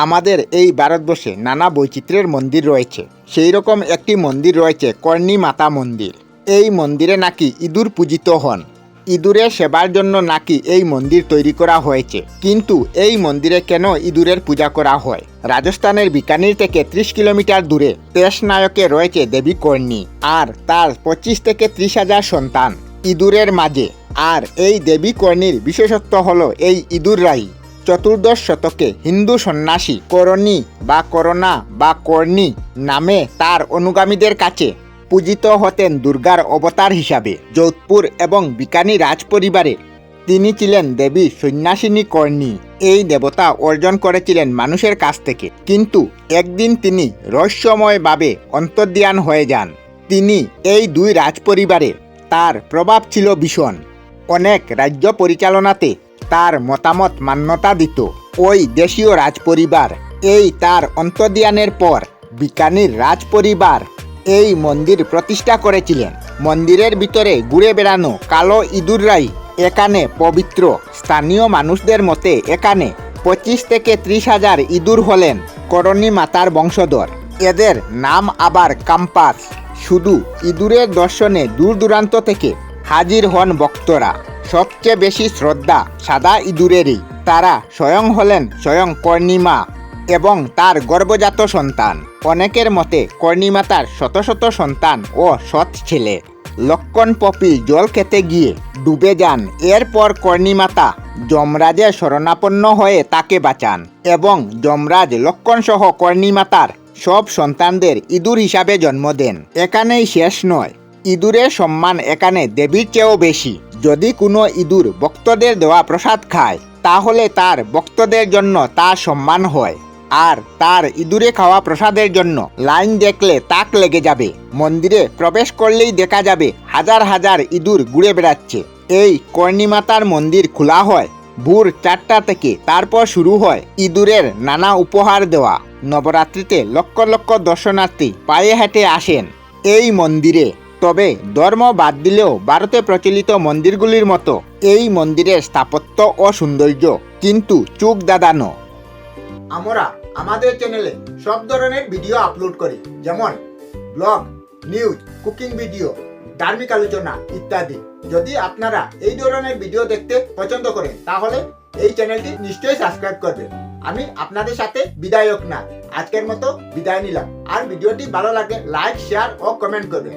আমাদের এই ভারতবর্ষে নানা বৈচিত্র্যের মন্দির রয়েছে। সেই রকম একটি মন্দির রয়েছে কর্ণী মাতা মন্দির। এই মন্দিরে নাকি ইঁদুর পূজিত হন। ইঁদুরের সেবার জন্য নাকি এই মন্দির তৈরি করা হয়েছে। কিন্তু এই মন্দিরে কেন ইঁদুরের পূজা করা হয়? রাজস্থানের বিকানির থেকে ত্রিশ কিলোমিটার দূরে তেশ নায়কে রয়েছে দেবী কর্ণী আর তার পঁচিশ থেকে ত্রিশ হাজার সন্তান। ইঁদুরের মাঝে। আর এই দেবী কর্ণীর বিশেষত্ব হলো এই ইঁদুর ইঁদুররাই চতুর্দশ শতকে হিন্দু সন্ন্যাসী করণী বা করোনা বা কর্ণী নামে তার অনুগামীদের কাছে পূজিত হতেন দুর্গার অবতার হিসাবে। যোধপুর এবং বিকানি রাজপরিবারে তিনি ছিলেন দেবী সন্ন্যাসিনী কর্ণী। এই দেবতা অর্জন করেছিলেন মানুষের কাছ থেকে। কিন্তু একদিন তিনি রহস্যময়ভাবে অন্তর্ধান হয়ে যান। তিনি এই দুই রাজপরিবারে তার প্রভাব ছিল ভীষণ। অনেক রাজ্য পরিচালনাতে তার মতামত মান্যতা দিত। ওই দেশীয় রাজপরিবার, এই তার অন্তর্ধানের পর বিকানির রাজপরিবার এই মন্দির প্রতিষ্ঠা করেছিলেন। মন্দিরের ভিতরে ঘুরে বেড়ানো কালো ইঁদুররাই এখানে পবিত্র। স্থানীয় মানুষদের মতে এখানে পঁচিশ থেকে ত্রিশ হাজার ইঁদুর হলেন করণী মাতার বংশধর। এদের নাম আবার কাম্পাস। শুধু ইঁদুরের দর্শনে দূর দূরান্ত থেকে হাজির হন ভক্তরা। সবচেয়ে বেশি শ্রদ্ধা সাদা ইঁদুরেরই। তারা স্বয়ং হলেন স্বয়ং কর্ণিমা এবং তার গর্ভজাত সন্তান। অনেকের মতে কর্ণিমাতার শত শত সন্তান ও সৎ ছেলে। লক্ষণ পপি জল খেতে গিয়ে ডুবে যান। এরপর কর্ণিমাতা যমরাজে শরণাপন্ন হয়ে তাকে বাঁচান এবং যমরাজ লক্ষণ সহ কর্ণিমাতার সব সন্তানদের ইঁদুর হিসাবে জন্ম দেন। এখানেই শেষ নয়। ইঁদুরের সম্মান এখানে দেবীর চেয়েও বেশি। যদি কোনো ইঁদুর ভক্তদের দেওয়া প্রসাদ খায়, তাহলে তার ভক্তদের জন্য তার সম্মান হয়। আর তার ইঁদুরে খাওয়া প্রসাদের জন্য লাইন দেখলে তাক লেগে যাবে। মন্দিরে প্রবেশ করলেই দেখা যাবে হাজার হাজার ইঁদুর ঘুরে বেড়াচ্ছে। এই কর্ণিমাতার মন্দির খোলা হয়, ভোর চারটা থেকে তারপর শুরু হয় ইঁদুরের নানা উপহার দেওয়া। নবরাত্রিতে লক্ষ লক্ষ দর্শনার্থী পায়ে হেঁটে আসেন। এই মন্দিরে তবে ধর্ম বাদ দিলেও ভারতে প্রচলিত মন্দিরগুলির মতো এই মন্দিরের স্থাপত্য ও সৌন্দর্য কিন্তু চোখ দাদানো আমরা আমাদের চ্যানেলে সব ধরনের ভিডিও আপলোড করি, যেমন ব্লগ নিউজ কুকিং ভিডিও ধার্মিক আলোচনা ইত্যাদি। যদি আপনারা এই ধরনের ভিডিও দেখতে পছন্দ করেন, তাহলে এই চ্যানেলটি নিশ্চয়ই সাবস্ক্রাইব করবেন। আমি আপনাদের সাথে বিদায়ক না, আজকের মতো বিদায় নিলাম। আর ভিডিওটি ভালো লাগে লাইক শেয়ার ও কমেন্ট করবেন।